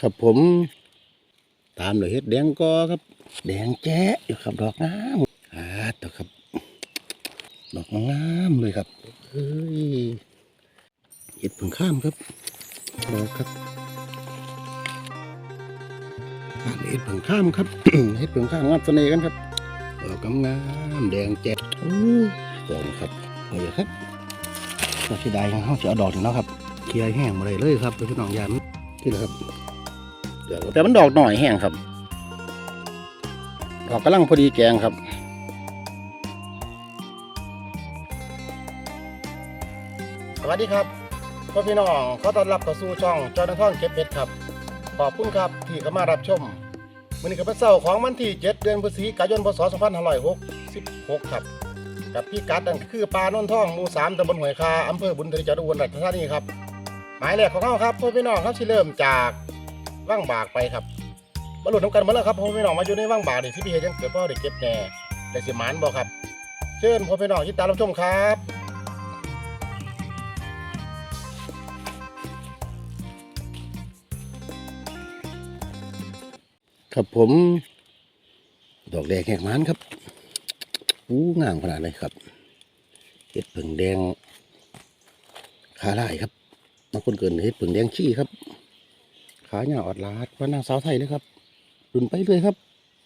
ครับผมตามเลยเฮ็ดแดงกอครับ แดงแจ๊อยู่ครับดอกงามอ่าตัวครับ ดอกงามเลยครับเฮ้ยเห็ดผึ่งข้ามครับดอกครับบ้านเห็ดผึ่งข้ามครับเห็ดผึ่งข้ามงามเสน่ห์กันครับดอกงามแดงแจ๊ะโอ้ยดอกครับเอาอย่าครับก็เสียดายของเขาจะเอาดอกนี่เนาะครับ เคลียร์แห้งมาเลยเลยครับเพื่อนพี่น้องยามที่ละครับ เดี๋ยวแต่มันดอกหน่อยแห้งครับ ดอกกำลังพอดีแกงครับสวัสดีครับพ่อพี่น้องขอต้อนรับเข้าสู่ช่องจอห์นท่องเก็บเห็ดครับ ขอบคุณครับที่เข้ามารับชมวันนี้ก็เป็นเสาร์ของวันที่ 7 เดือนพฤศจิกายน พศ 2566 ครับ กับพี่กัดนั่นคือปลาโนนท่องหมู่3ตำบลหวยคาอำเภอบุญทลีจังหวัดอุบลราชธานีครับ หมายแรกของเขาครับพ่อพี่น้องเขาสิเริ่มจาก ว่างบากไปครับมาหลุดน้ำกันมาแล้วครับพ่อพี่น้องมาอยู่ในว่างบากนี่ที่พี่เฮ็ดยังเกิดพ่อได้เก็บแหน่ได้สิมานบ่ครับ เชิญพ่อพี่น้องติดตามรับชมครับครับผม ดอกแดงแหกมันครับอู้งามขนาดเลยครับเห็ดผึ่งแดงขาลายครับบางคนเกินเห็ดผึ่งแดงชี้ครับาหน้าออดลาดว่านางสาวไทยเลยครับดุนไปเลยครับ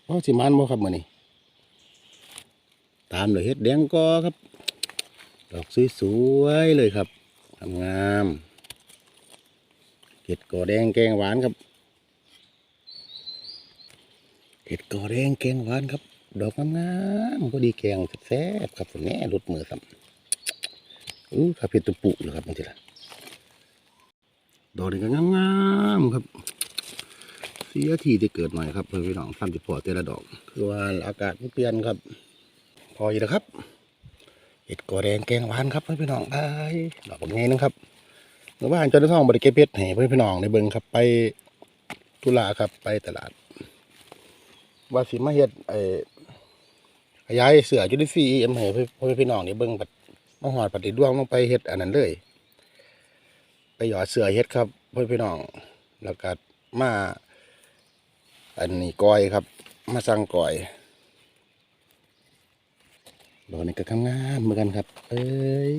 เพราะสิมันบ่ครับมื่อนี้ตามเลยเห็ดแดงกอครับ ดอกสวยๆเลยครับงามเห็ดกอแดงแกงหวานครับเห็ดกอแดงแกงหวานครับ ดอกงามๆก็ดีแกงแซ่บครับแน่รดมือครับอู้ข้าเพชรตุปุเลยครับบางทีละ ดอกนี้ก็งามๆครับเสียทีได้เกิดหน่อยครับเพื่อนพี่น้องทำจะพอแต่ละดอก คือว่าอากาศไม่เปลี่ยนครับ พออยู่แล้วครับเห็ดกอแดงแกงหวานครับเพื่อนพี่น้องไอ้ดอกแบบนี้นะครับเมื่อวานเจนทองบริเกเพชรให้เพื่อนพี่น้องในเบิ้งครับไปธุระครับไปตลาดว่าสิมาเฮ็ดไอ้ขยายเสือจุลินทรีย์เอ็มให้พ่อแม่พี่น้องในเบิ่งบัดมาหอดปฏิดวงลงไปเฮ็ดอันนั้นเลย ไปหยอดเสือเฮ็ดครับเพื่อแม่พี่น้องแล้วก็มาอันนี้ก้อยครับ มาสั่งก้อยดอกนี้ก็งามเหมือนกันครับ เอ้ย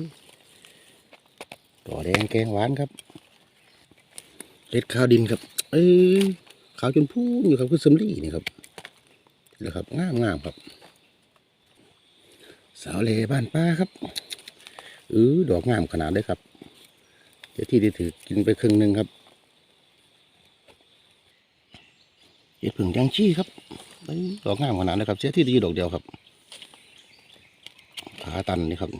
ดอกแดงแกงหวานครับเล็ดข้าวดินครับ เอ้ยขาวจนพูนอยู่ครับคือสำลีนี่ครับนะครับงามงามครับ สาวเลบ้านป้าครับเออดอกงามขนาดเลยครับ เดี๋ยวที่ได้ถือกินไปครึ่งหนึ่งครับเห็ดผึ่งยางชี้ครับดอกงามขนาดเลยครับเสียที่ได้อยู่ดอกเดียวครับขาตันนี่ครับ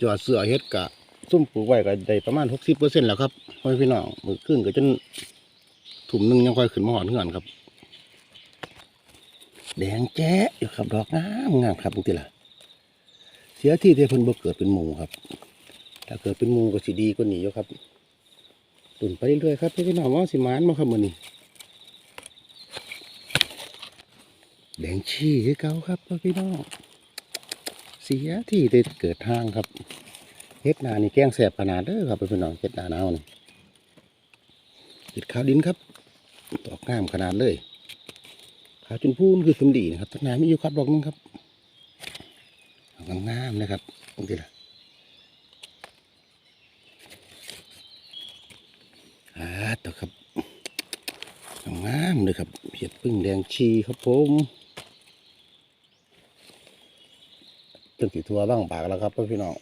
จอดเสือเฮ็ดกะซุ่มปลูกไว้ก็ได้ประมาณหกสิบเปอร์เซ็นต์แล้วครับพ่อพี่น้องมือขึ้นก็จนถุ่มหนึ่งยังค่อยขึ้นมาหอนเงื่อนครับ แดงแจ๊อยู่ครับดอกงามงามครับบางทีล่ะเสียที่ที่เพิ่นบ่เกิดเป็นหมูครับ ถ้าเกิดเป็นมูก็สิดีกว่านี้อยู่ครับตุ่นไปเรื่อยๆครับพี่น้องว่าสิมานมาครับมื้อนี้แดงชี้คือเก่าครับพี่น้องเสียที่ได้เกิดทางครับเฮ็ดนานี่แกงแสบขนาดเด้อครับพี่น้องเฮ็ดนาหนาวนี่เฮ็ดข้าวดินครับดอกงามขนาดเลยขาวจนพูนคือสมดีนะครับต้นไม้ไม่อยู่ครับดอกนึงครับงามๆนะครับตรงนี้ละอ่าตัวครับ งามเลยครับเห็ดพึ่งแดงชีครับผมจนสีทัวบ้างปากแล้วครับพี่น้อง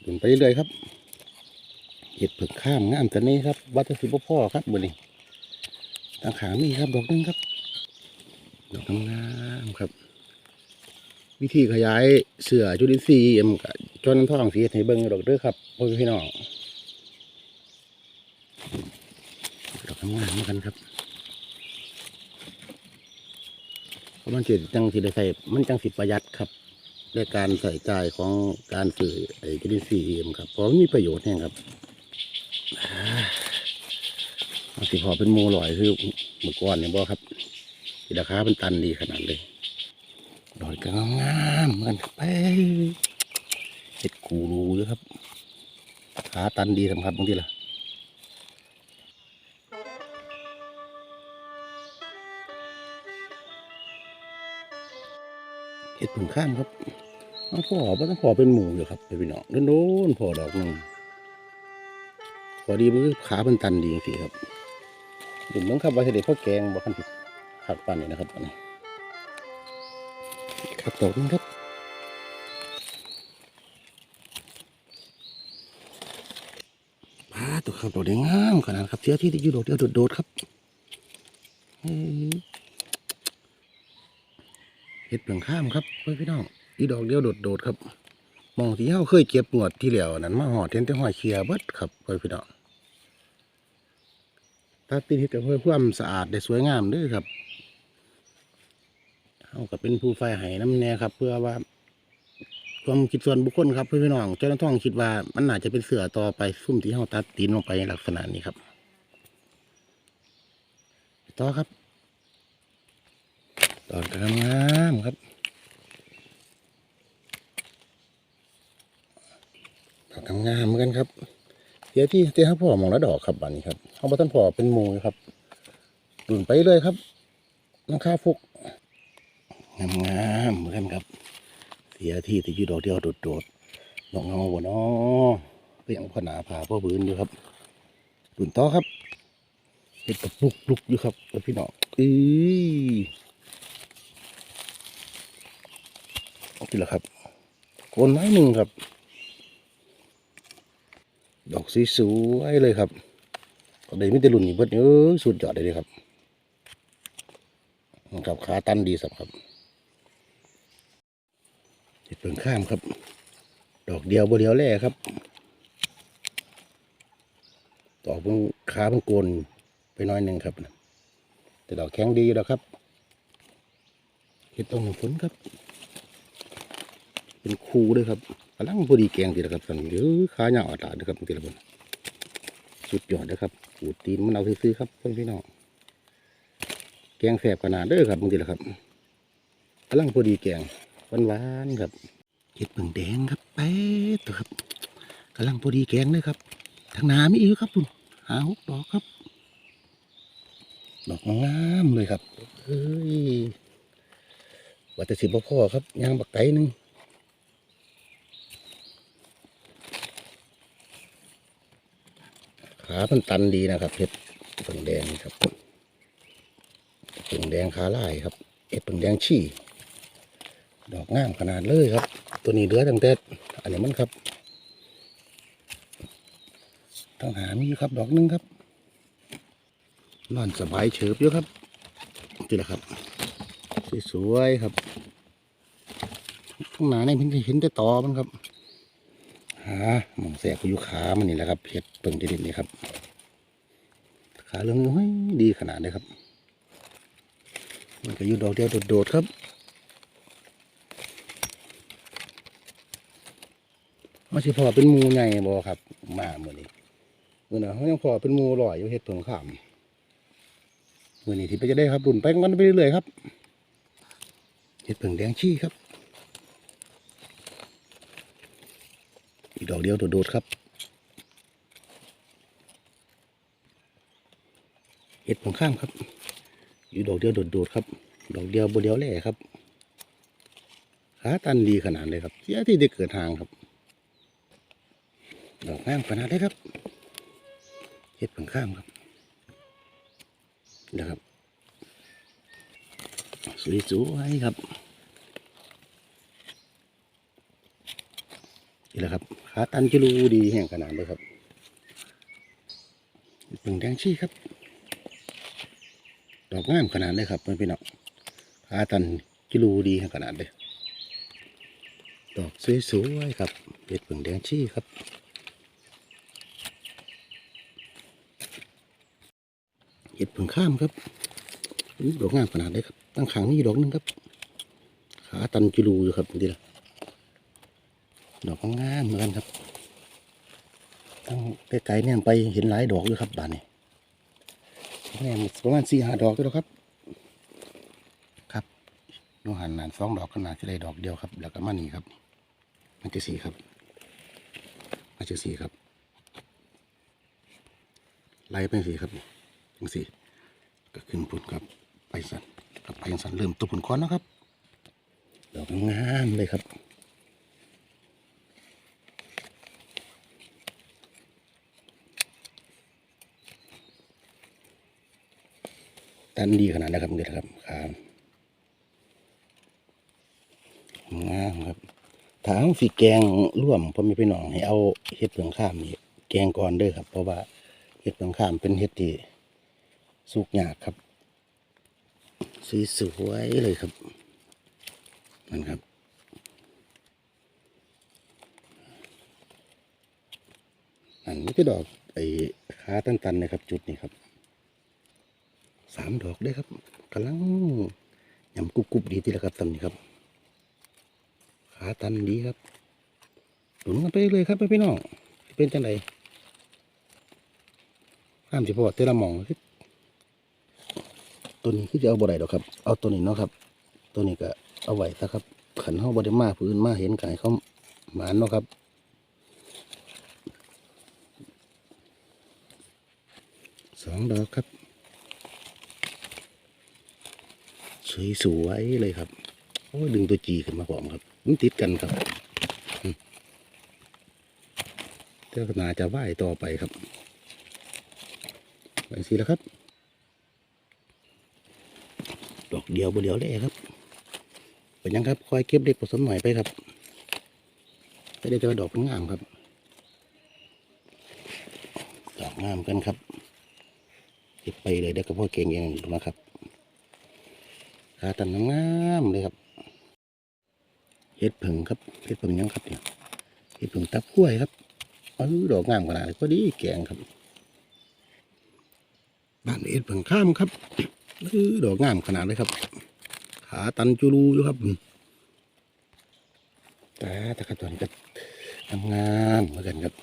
เดุนไปเรื่อยครับ เห็ดผึ่งข้ามงามแต่นี้ครับวัดสิบพ่อครับมือนี้ทางขางนี่ครับดอกนึงครับ ดอกงามครับ วิธีขยายเสือจุลินทรีย์เอ็มกับจนน้ำทองสีให้เบิ้งดอกเด้อครับพี่น้อง ดอกงามๆเหมือนกันครับเพราะมันจะจังสิได้ใส่มันจังสิประหยัดครับในการใส่ใจของการสื่อไอ้จุลินทรีเอ็มครับเพราะมันมีประโยชน์แน่ครับอ่าเอาสิพอเป็นหมูลอยคือเมื่อก่อนเนี่ยบ่ครับราคาเป็นตันดีขนาดเลยดอยก็งามๆเหมือนกันครับเอ้ยเห็ดกูรูเยอะครับขาตันดีสำคัญบางทีล่ะ เห็ดผึ่งข้ามครับน้องพ่อบ่ต้องพอเป็นหมูอยู่ครับไปพี่น้องโดนๆพอดอกหนึ่งพอดีมือขาเป็นตันดีจริครับดูเหมือนครับว่าจะได้พ่อแกงบ่คันผิดขัดปันนี่นะครับอันนี้ครับดอกนึงครับพาตัวครับดอกแดงงามขนาดครับเสียที่ที่อยู่ดอกเดียวโดดๆครับ เห็ดเปลืองข้ามครับเพื่อนพี่น้องอีดอกเดียวโดดๆครับ มองที่เฮาเคยเก็บหนวดที่เหลียวนั้นมาหอดเทนแต่หอยเคียเบิดครับเพื่อนพี่น้องตัดติดเฮ็ดกับเพื่อความสะอาดได้สวยงามด้วยครับเฮาก็เป็นผู้ไฟไห้น้ำแน่ครับ เพื่อว่าความคิดส่วนบุคคลครับเพื่อนพี่น้องเจ้าหน้าที่คิดว่ามันน่าจจะเป็นเสือต่อไปซุ่มที่เฮาตัดตีนลงไปในลักษณะนี้ครับต่อครับ ตอนกำลังงามครับดอกกำลังงามเหมือนกันครับเดี๋ยวที่ที่เขาพ่อมองแล้วดอกครับอันนี้ครับเขาบอกท่านพ่อเป็นมูอยู่ครับดุนไปเลยครับน้องข้าฟุกงามงามเหมือนกันครับเสียที่ที่อยู่ดอกเดียวโดดๆดอกเงาบนอ้อก็ยังพอหนาผ่าพ่อบืนอยู่ครับดุนต่อครับเห็ดกระปุกลุกอยู่ครับพี่น้องอือ นี่แหละครับโคนไม้หนึ่งครับ ดอกสีสวยเลยครับก็ได้มิตรรุ่นนี้เบิดเออสุดยอดเลยครับกับขาตันดีสับครับเห็ดเปิงข้ามครับ ดอกเดียวบ่เดียวแร่ครับดอกเพิ่งขาเพิ่งโกนไปน้อยหนึ่งครับ แต่ดอกแข็งดีอยู่แล้วครับเห็ดตรงหนึ่งฝนครับ เป็นคูด้วยครับกำลังพอดีแกงทีละครับสันเดี๋ยวขาหยาอดาดนะครับทีละคนสุดยอดนะครับปูดตีนมันเอาซื้อครับเพื่อนพี่น้องแกงแสบขนาดเด้อครับบางทีละครับกำลังพอดีแกงหวานๆครับเห็ดเปิงแดงครับไปดตัวครับกำลังพอดีแกงเลยครับทางนาไม่อีกครับคุณหาหกดอกครับดอกงามเลยครับเฮ้ยว่าแต่สิบพ่อครับยางบักไก่หนึง ขามันตันดีนะครับเห็ดเปิงแดงครับเปิงแดงขาลายครับเห็ดเปิงแดงชี่ดอกงามขนาดเลยครับ ตัวนี้เหลือตั้งแต่อันนี้มันครับต้องหามีครับดอกหนึงครับนอนสบายเฉิบอยู่ครับนี่แหละครับสวยๆครับข้างหน้านี่เพิ่งจะเห็นแต่ตอมันครับ หามองแสกอยู่ขามันนี่แหละครับเห็ดเปิงดินนี่ครับ ขาเรื่องนี้เฮ้ยดีขนาดเลยครับ มันก็อยู่ดอกเดียวโดดๆครับ มาสิพอเป็นมูใหญ่บ่ครับ มาเมื่อนี้เมื่อนะเขายังพอเป็นมูลอยอยู่เห็ดเปิงขามเมื่อนี้ที่ไปจะได้ครับรุ่นไปกันไปเรื่อยๆครับเห็ดเปิงแดงชี้ครับ อกดอกเดียวโดดๆครับเห็ดผงข้ามครับ อยู่ดอกเดียวโดดๆครับ ดอกเดียวบนเดียวแหล่ครับขาตันดีขนาดเลยครับเสียที่ได้เกิดทางครับ ดอกงามขนาดเลยครับเห็ดผงข้ามครับนะครับสวยๆครับ นี่แหละครับขาตันจะรูดีแห่งขนาดเลยครับเปิงแดงชี้ครับ ดอกงามขนาดเลยครับเพื่อนพี่น้องขาตันจะรูดีแห่งขนาดเลยดอกสวยๆครับเห็ดเปิงแดงชี้ครับเห็ดเปิงข้ามครับดอกงามขนาดเลยครับ ตั้งขางนี่ดอกหนึงครับ ขาตันจะรูอยู่ครับดีละ ดอกงามเหมือนกันครับตั้งไกลๆเนี่ยไปเห็นหลายดอกด้วยครับบานนี้เนี่ยประมาณสี่ห้าดอกด้วครับ ครับโนหันนานสองดอกขนาดที่ได้ดอกเดียวครับ แล้วก็มานี่ครับ มันจะสี่ครับ มันจะสี่ครับไล่ไปสี่ครับจังสี่ก็ขึ้นพุ่นครับไปสันกับไปสันเริ่มตัวผลก้อนนะครับดอกงามเลยครับ ตันดีขนาดนะครับเด็ดครับครับงาครับถามสีแกงร่วมพ่อม่พี่น้องให้เอาเห็ดเผืองข้ามนี่แกงก่อนเด้อครับ เพราะว่าเห็ดเผืองข้ามเป็นเห็ดที่สุกยากครับสีสวยๆเลยครับนั่นครับอันนี้ก็ดอกไอ้ขาตันๆนะครับ จุดนี้ครับ สามดอกได้ครับกำลังยำกรุบกรุบดีทีละครับตำนี้ครับ ขาตันดีครับหนุนกันไปเลยครับพี่น้องเป็นจังไดห้ามสิพอเตละหมองตัวนี้คือจะเอาบ่ได้ดอกครับ เอาตัวนี้เนาะครับ ตัวนี้ก็เอาไว้ซะครับ ขันเฮาบ่ได้มาพื้นมาเห็นไกายเขาหมานเนาะครับสองดอกครับ สวยสวยๆเลยครับโอ้ดึงตัวจีขึ้นมาพร้อมครับมันติดกันครับเจ้านาจะไหวต่อไปครับไปสิแล้วครับ ดอกเดียวบ่เดียวเลยครับเป็นยังครับคอยเก็บเล็กผสมหน่อยไปครับไม่ได้เจอดอกงามครับ ดอกงามกันครับ เก็บไปเลยเดี๋ยวก็พ่อเก่งเองนะครับ ขาตันงามเลยครับเห็ดผึ่งครับเห็ดผึ่งยังครับเนี่ยเห็ดผึ่งตับขั้วยครับเออดอกงามขนาดก็ดีแกงครับบ้านเห็ดผึ่งข้ามครับเออดอกงามขนาดเลยครับ ขาตันจูรูอยู่ครับต่ตะกะตอนก็งามเหมือนกันครับ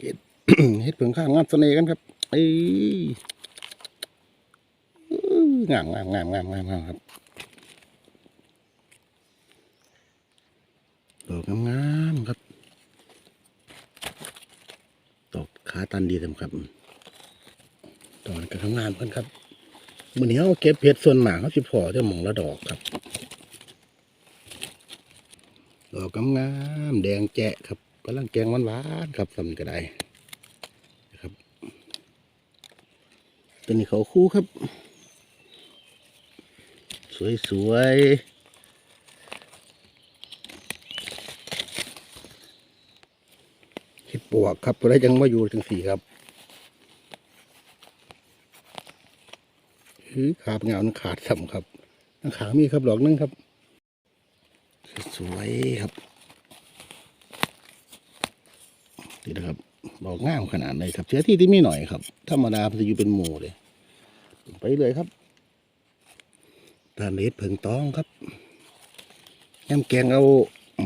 เห็ดเห็ดผึ่งข้ามงามเสน่ห์กันครับเอ้ งามงามงามงามงามงามครับดอกงามๆครับดอกขาตันดีเต็มครับดอกก็ทำงานเพิ่นครับมื่อนี้เขาเก็บเพชรส่วนหมากเขาสิพอจะมองละดอกครับ ดอกงามๆแดงแจะครับกำลังแกงหวานๆครับทำก็ไดนะครับตัวนี้เขาคู่ครับ สวยๆเห็ดปวกครับก็ได้ยังมาอยู่ถึงสี่ครับคือขาบเงามันขาดสัมครับทางขามีครับดอกหนึงครับ สวยครับนี่นะครับดอกงามขนาดเลยครับเชื้อที่ที่ไมีหน่อยครับ ธรรมดามันจะอยู่เป็นหมู่เลย ไปเลยครับ ทานเล็ดเพิงตองครับยำแกงเอา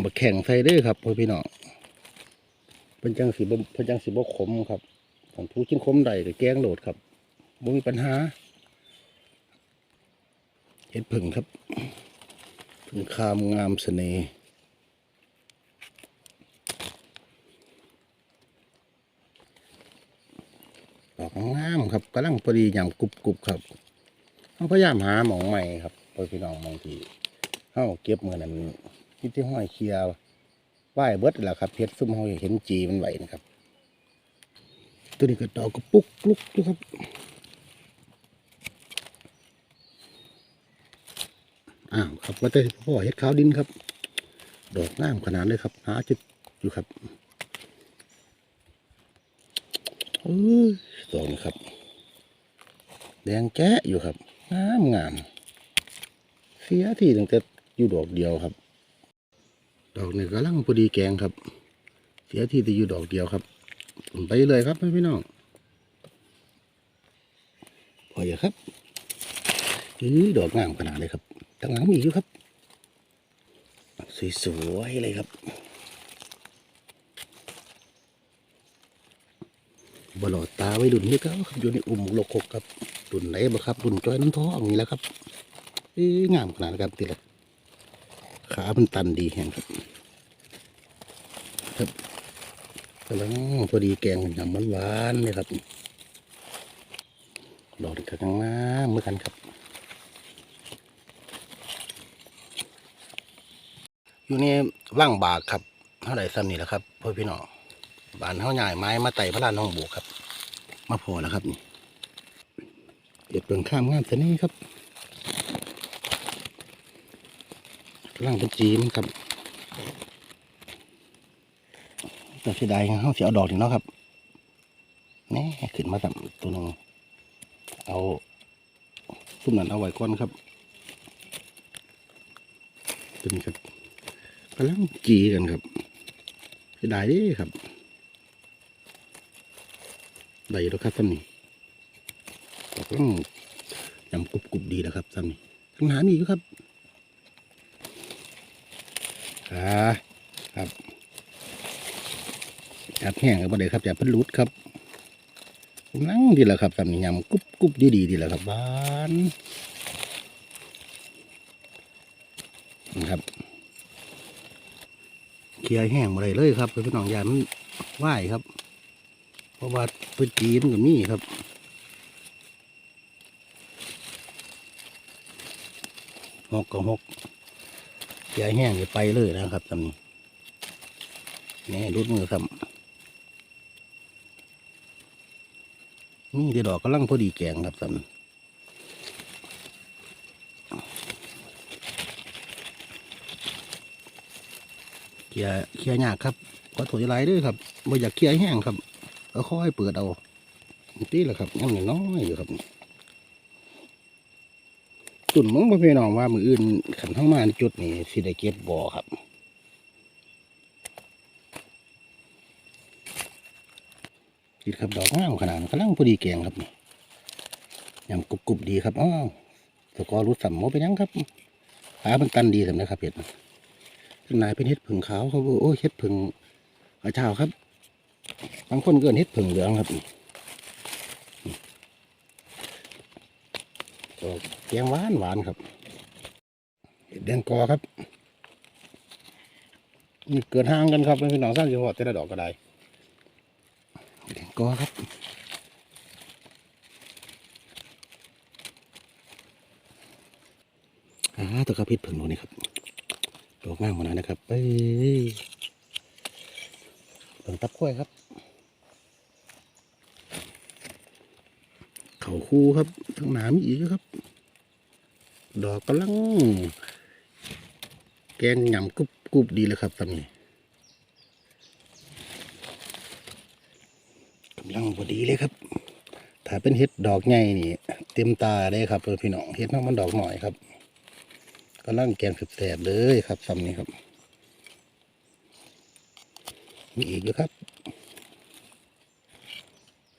บะแข่งใส่ด้อครับพ่อพี่น้องเพิ่นจังสีบเพิ่นจังสีบ่ขมครับของผู้ชิ้นขมใดก็แกงโหลดครับบ่มีปัญหา เห็ดผึ่งครับผึ่งคามงามเสน่ห์ดอกงามครับกำลังพอดีอย่างกรุบกรุบครับเขาพยายามหาหมองใหม่ครับ เพื่อพี่น้องบางทีเขาเก็บเมื่อนั้นที่ที่ห้อยเคียร์ไหว้เบิดแหละครับเพชรซุ่มเขาเห็นจีมันไหวนะครับ ตัวนี้ก็ดอกก็ปุกลุกอยู่ครับอ้าวครับว่าแต่พ่อเห็ดขาวดินครับ ดอกงามขนาดเลยครับหาจุดอยู่ครับเอ้ยดอกนี้ครับ แดงแจ๊ะอยู่ครับงามงาม เสียที่ตั้งแต่อยู่ดอกเดียวครับ ดอกนี่กำลังพอดีแกงครับ เสียที่แต่อยู่ดอกเดียวครับไปเลยครับพี่น้องพออย่าครับอือดอกงามขนาดเลยครับตั้งหลังมีอยู่ครับ สวยๆเลยครับบลอดตาไว้ดุนนี่ก็ครับอยู่ในอุ่มโลกกครับดุนไหนบ่ครับดุนจ้อยน้ำท้องนี่แหละครับ เอ้งามขนาดนะครับตีละขามันตันดีแห่งครับ ครับกำลังพอดีแกงยำมันหวานเลยครับดอกกระกงน้ำเมื่อกันครับ อยู่นี่ว่างบากครับเท่าไหร่ซ้ำนี่แหละครับพ่อพี่น้องบานเท่าใหญ่ไม้มาไต่พระลาชน้องบุกครับ มาพอแล้วครับเด็ดเปลืองข้ามงามเสนี้ครับ ล่างเป็นจีมันครับแต่เสียดายเฮาเสียเอาดอกนี่เนาะครับนี่ขึ้นมาต่ำตัวนึงเอาซุ่มนั้นเอาไว้ก่อนครับตัวนี้ครับกำลังจีกันครับเสียดายดิครับได้แล้วครับซ้ำนี่ก็ต้องยำกรุบกรุบดีแล้วครับซ้ำนี่ข้างหน้ามีอยู่ครับ อ่าครับจับแห้งกับประเดี๋ยวครับจับพิ่นรุดครับนั่งดีแล้วครับซ้ำนี่ยำกรุบกรุบดีดีดีแล้วครับบ้านนะครับเคลียร์แห้งมาเลยเลยครับเพื่อนพี่น้องยามันไหวครับ เพราะว่าพื้นจีมันก็มีครับหกกับหก ยายแห้งจะไปเลยนะครับตำนี้นี่รุดมือครับนี่เดี๋ยวดอกกำลังพอดีแกงครับตำนี้เคี่ยเคี่ยยากครับขอโทษหลายๆเด้วยครับบ่อยากเคี่ยแห้งครับก็ค่อยเปิดเอาตีแหละครับยังน้อยอยู่ครับ ตุ่นมองพ่อพี่น้องว่ามืออื่นขันเข้ามาในจุดนี้สิได้เก็บบ่อครับคิดครับดอกงามขนาดกำลังพอดีแกงครับนี่ยำกรุบกรุบดีครับอ้าวสกอรู้สัมโมเป็นหยังครับขามันตันดีสำนะครับเห็ดข้างในเป็นเห็ดผึ่งขาวเขาบโอ้เห็ดผึ่งกระเช้าครับบางคนเกินเห็ดผึ่งเหลืองครับนี่ดอก แกงหวานหวานครับเห็ดแดงกอครับนี่เกินห่างกันครับเป็นพี่น้องสร้างจังหวัดแต่ละดอกก็ได้เห็ดแดงกอครับอ่าตัวกระพิษผึ่งตรงนี้ครับดอกงามขนาดนะครับเอ้ยเผึ่งตับกล้วยครับ เขาคูครับทั้งหนามอีกครับ ดอกกำลัง แกงหยำกรุบกรุบดีเลยครับตอนนี้กำลังพอดีเลยครับ ถ้าเป็นเห็ดดอกใหญ่นี่ เต็มตาเลยครับเพื่อพี่น้องเห็ดน้องมันดอกหน่อยครับกำลังแกงแสบๆเลยครับซ้ำนี้ครับมีอีกอยู่ครับ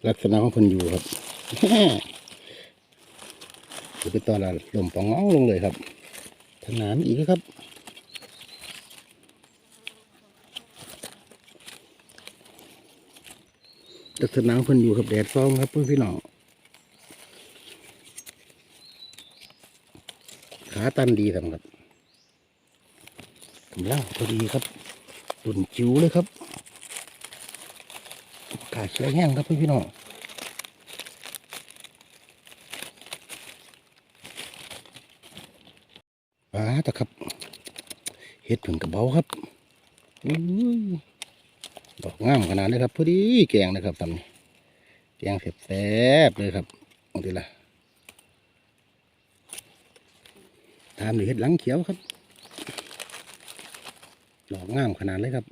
ลักษณะของคนอยู่ครับ จะเป็นตอนละลมปองเงาลงเลยครับทางน้ำอีกครับลักษณะของคนอยู่ครับแดดซองครับเพื่อนพี่น้องขาตันดีสำครับกำลังพอดีครับตุ่นจิ๋วเลยครับขาดเชื้อแห้งครับเพื่อนพี่น้องาตะครับเห็ดผึ่งกระเบาครับอดอกงามขนาดเลยครับพอดีแกงนะครับตำนี้แกงแซ่บๆเลยครับเองทีละตามด้วยเห็ดหลังเขียวครับดอกงามขนาดเลยครับ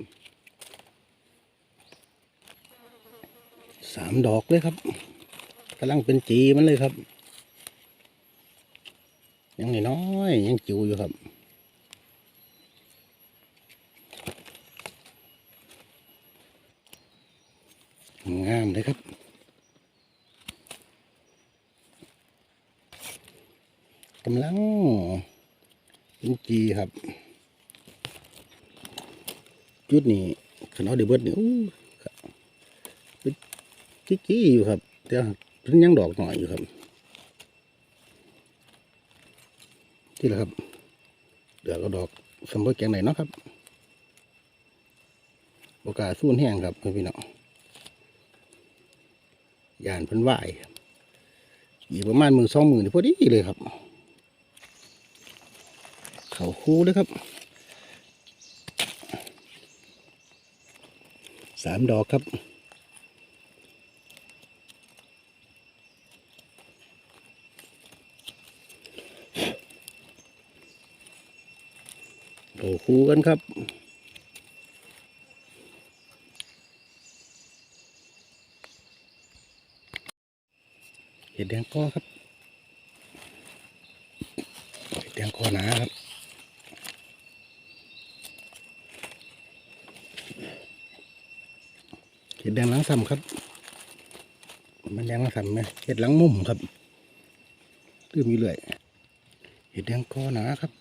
สามดอกเลยครับกำลังเป็นจีมันเลยครับ ยังน้อยยังจิ๋วอยู่ครับงามเลยครับกำลังเป็นจีครับ จุดนี้ขนาดเดือบดนี่อู้ครับเป็นจี้อยู่ครับแต่เพิ่งยังดอกหน่อยอยู่ครับ ที่และครับเดือยวก็ดอกสมบูรณ์แกงไหนเนาะครับโอกาสสู้แห้งครับพี่น้องยานพันไหวอีกประมาณหมื่นสองหมื่นี่พอดีเลยครับ เขาคู่เลยครับสามดอกครับ โอ้คู่กันครับ เห็ดแดงก้อครับเห็ดแดงก้อหนาครับเห็ดแดงหลังซ้ำครับ มันแดงหลังซ้ำไหมเห็ดหลังมุมครับตื้มอยู่เรื่อยเห็ดแดงก้อหนาครับ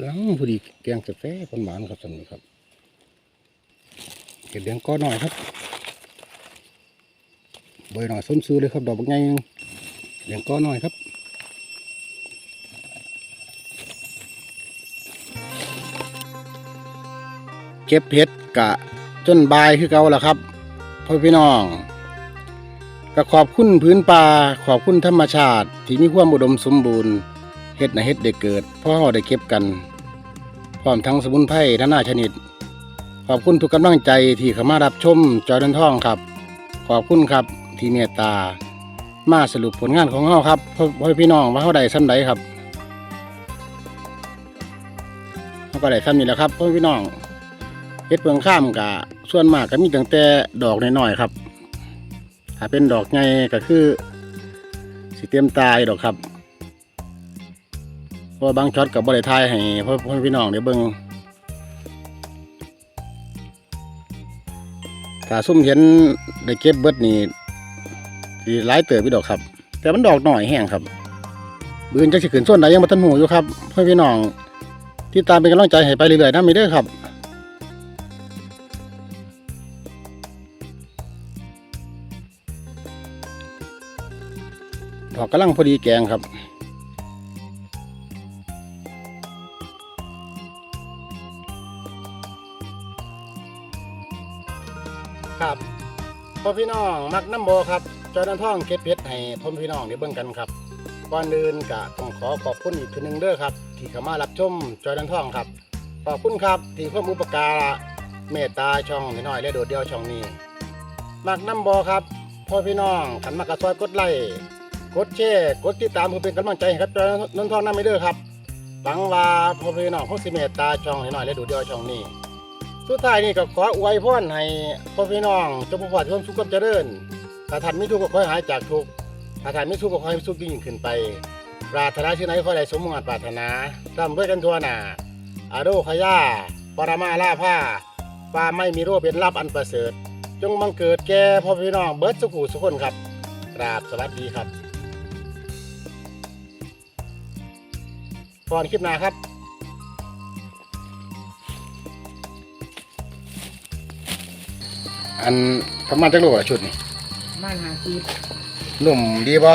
หลังพอดีแกงแซ่บๆคนหวานครับสำนี้ครับเห็ดแดงก้อหน่อยครับใบหน่อยส้มซื้อเลยครับ ดอกบางไงแดงก้อหน่อยครับเก็บเห็ดกะจนบายคือเก่าแล้วครับพ่อพี่น้องก็ขอบคุณพื้นป่าขอบคุณธรรมชาติ ที่มีความอุดมสมบูรณ์ เห็ดนะเห็ดได้เกิดเพราะเราได้เก็บกัน พร้อมทั้งสมุนไพรนานาชนิด ขอบคุณทุกกำลังใจที่เข้ามารับชมจอยดันท่องครับ ขอบคุณครับที่เมตตา มาสรุปผลงานของเราครับพ่อพี่น้องว่าเขาได้ซ้ำใดครับเขาก็ได้ซ้ำนี่แหละครับพ่อพี่น้องเฮ็ดเปลืองข้ามกะส่วนมากก็มีตั้งแต่ดอกน้อยๆครับ ถ้าเป็นดอกไงก็คือสิเตรียมตายดอกครับ เพราะบางช็อตกับบริทายให้พ่อพ่อพี่น้องได้เบิ่งถ้าซุ่มเห็นได้เก็บเบิดนี่สิหลายเติบพี่ดอกครับ แต่มันดอกหน่อยแห้งครับบืนจะสิขึ้นส่วนใดยังบ่ทันหูอยู่ครับพ่อพี่น้อง ที่ตามเป็นกำลังใจให้ไปเรื่อยๆนะมีเด้อครับดอกกำลังพอดีแกงครับ พี่น้องมักน้ำโบครับจอยน้ำท่องเก็บเพชรให้พ่อพี่น้องได้เบิ่งกันครับก่อนอื่นกะต้องขอขอบคุณอีกทีหนึ่งเด้อครับ ที่เข้ามารับชมจอยน้ำท่องครับ ขอบคุณครับที่ความอุปการะเมตตาช่องน้อยและโดดเดี่ยวช่องนี้มักน้ำโบครับพ่อพี่น้องขันมากระซอยกดไลค์กดแชร์กดติดตามเพื่อเป็นกำลังใจครับจอยน้ำท่องน้ำไม่เด้อครับหวังว่าพ่อพี่น้องคงสิเมตตาช่องน้อยและโดดเดี่ยวช่องนี้ สุดท้ายนี่ก็ขออวยพรให้พ่อพี่น้องจงประกอบความสุขความเจริญถ้าท่านไมีทุกข์ก็ขอให้หายจากทุกข์ถ้าท่านไมีสุขก็ขอให้สุขยิ่งขึ้นไป ปรารถนาชื่อไหนขอให้ได้สมหวังปรารถนาร่ำรวยกันทั่วหน้าอาโรคยาปรมาลาผ้าฟ้าไม่มีโรคเป็นลาบอันประเสริฐ จงบังเกิดแก่พ่อพี่น้องเบิร์ดสุขุสุขคนครับกราบสวัสดีครับก่อนคลิปหน้าครับ อันประมาณจักโลละชุดนี่บ้านหาซีดนุ่มดีป่ะ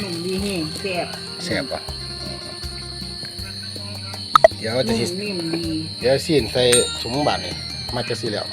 หนุ่มดีแห้งแซ่บแซ่บป่ะเดี๋ยวจะนุ่สิมนิ่มดี เดี๋ยวซีนใส่ถุงบาทนี่มาจะสิแล้ว